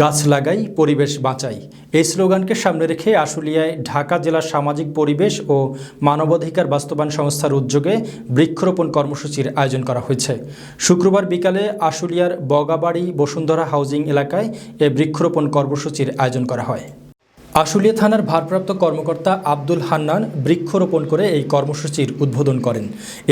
গাছ লাগাই, পরিবেশ বাঁচাই। এই স্লোগানকে সামনে রেখে আশুলিয়ায় ঢাকা জেলার সামাজিক পরিবেশ ও মানবাধিকার বাস্তবায়ন সংস্থার উদ্যোগে বৃক্ষরোপণ কর্মসূচির আয়োজন করা হয়েছে। শুক্রবার বিকালে আশুলিয়ার বগাবাড়ি বসুন্ধরা হাউজিং এলাকায় এ বৃক্ষরোপণ কর্মসূচির আয়োজন করা হয়। আশুলিয়া থানার ভারপ্রাপ্ত কর্মকর্তা আব্দুল হান্নান বৃক্ষরোপণ করে এই কর্মসূচির উদ্বোধন করেন।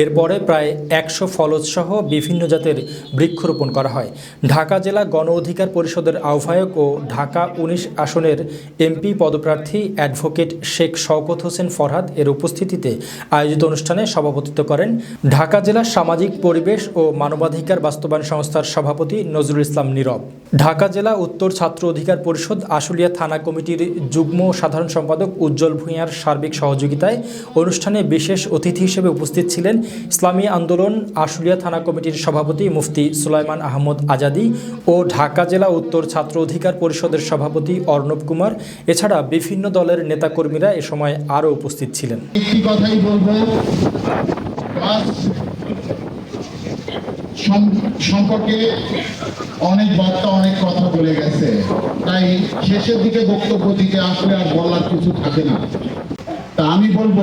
এরপরে প্রায় একশো ফলজসহ বিভিন্ন জাতের বৃক্ষরোপণ করা হয়। ঢাকা জেলা গণ অধিকার পরিষদের আহ্বায়ক ও ঢাকা উনিশ আসনের এমপি পদপ্রার্থী অ্যাডভোকেট শেখ শওকত হোসেন ফরহাদ এর উপস্থিতিতে আয়োজিত অনুষ্ঠানে সভাপতিত্ব করেন ঢাকা জেলা সামাজিক পরিবেশ ও মানবাধিকার বাস্তবায়ন সংস্থার সভাপতি নজরুল ইসলাম নীরব। ঢাকা জেলা উত্তর ছাত্র অধিকার পরিষদ আশুলিয়া থানা কমিটির যুগ্ম সাধারণ সম্পাদক উজ্জ্বল ভূঁইয়ার সার্বিক সহযোগিতায় অনুষ্ঠানে বিশেষ অতিথি হিসেবে উপস্থিত ছিলেন ইসলামী আন্দোলন, আশুলিয়া থানা কমিটির সভাপতি মুফতি সুলাইমান আহমদ আজাদি ও ঢাকা জেলা উত্তর ছাত্র অধিকার পরিষদের সভাপতি অর্ণব কুমার। এছাড়া বিভিন্ন দলের নেতাকর্মীরা এ সময় আরও উপস্থিত ছিলেন। কথাই বলব সম্পর্কে অনেক বার্তা, অনেক কথা বলে গেছে। তাই শেষের দিকে বক্তব্য দিকে আসলে আর বলার কিছু থাকে না। তা আমি বলব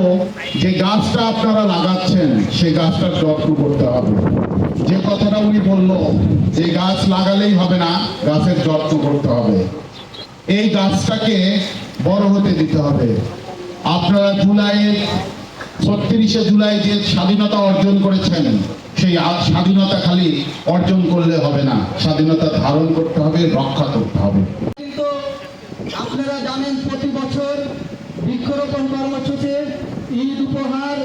যে গাছটা আপনারা লাগাচ্ছেন, সেই গাছটার যত্ন করতে হবে। যে কথাটা উনি বলল, যে গাছ লাগালেই হবে না, গাছের যত্ন করতে হবে। এই গাছটাকে বড় হতে দিতে হবে। আপনারা জুলাইয়ের ছত্রিশে জুলাই যে স্বাধীনতা অর্জন করেছেন সেই স্বাধীনতা খালি অর্জন করলে হবে না। স্বাধীনতা ধারণ করতে হবে, রক্ষা করতে হবে। কিন্তু আপনারা জানেন প্রতি বছর বৃক্ষরোপণ কর্মসূচি, ঈদ উপহার,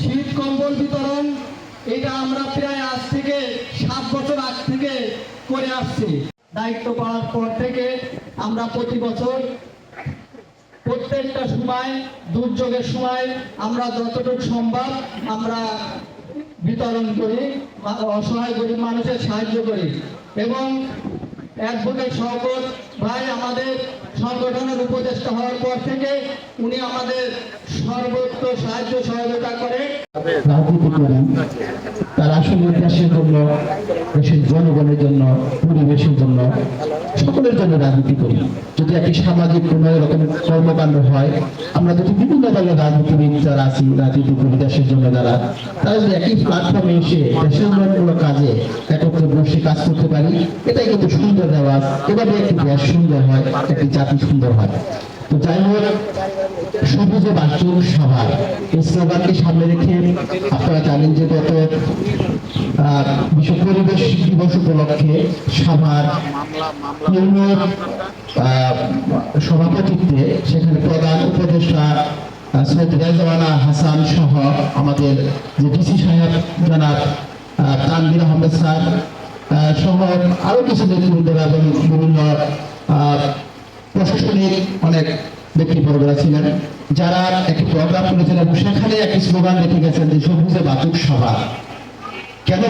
শীত কম্বল বিতরণ, এটা আমরা প্রায় আজ থেকে সাত বছর আগ থেকে করে আসছি। দায়িত্ব পাওয়ার পর থেকে আমরা প্রতি বছর প্রত্যেকটা সময়, দুর্যোগের সময় আমরা যতটুকু সম্ভব আমরা বিতরণ করি অসহায় গরিব মানুষের সাহায্য করি। এবং অ্যাডভোকেট শওকত ভাই আমাদের সংগঠনের উপদেষ্টা হওয়ার পর থেকে উনি আমাদের সর্বোচ্চ সাহায্য সহযোগিতা করে। তারা আসলে দেশের জন্য, দেশের জনগণের জন্য, পরিবেশের জন্য, সকলের জন্য রাজনীতি করি। যদি একটি সামাজিক কোনো এরকম কর্মকাণ্ড হয়, আমরা যদি বিভিন্ন দলের রাজনীতিবিদ যারা আছি রাজনীতি করি দেশের জন্য যারা, তারা যদি একই প্ল্যাটফর্মে এসে দেশের উন্নয়নমূলক কাজে একত্রে বসে কাজ করতে পারি, এটাই কিন্তু সুন্দর দেওয়া এভাবে একটি দেশ সুন্দর হয়, একটি জাতি সুন্দর হয়। যাই হোক সবুজ বাস্তব সভা। এই সামনে রেখে আপনারা জানেন যে গত বিশ্ব পরিবেশ দিবস উপলক্ষে সভার ইউনিয়ন সভাপতিত্বে সেখানে প্রধান উপদেষ্টা সৈয়দ রেজওয়ানা হাসান সহ আমাদের যে ডিসি সাহেব জনাব আহ, তানভীর আহমেদ স্যার সহ আরও কিছু নেতৃবৃন্দরা এবং বিভিন্ন প্রশাসনিক অনেক ব্যক্তিবর্গরা ছিলেন, যারা একটি প্রোগ্রাম করেছেন এবং সেখানে একটি স্লোগান রেখে গেছেন যে সবুজে বাতুক সভা। কেন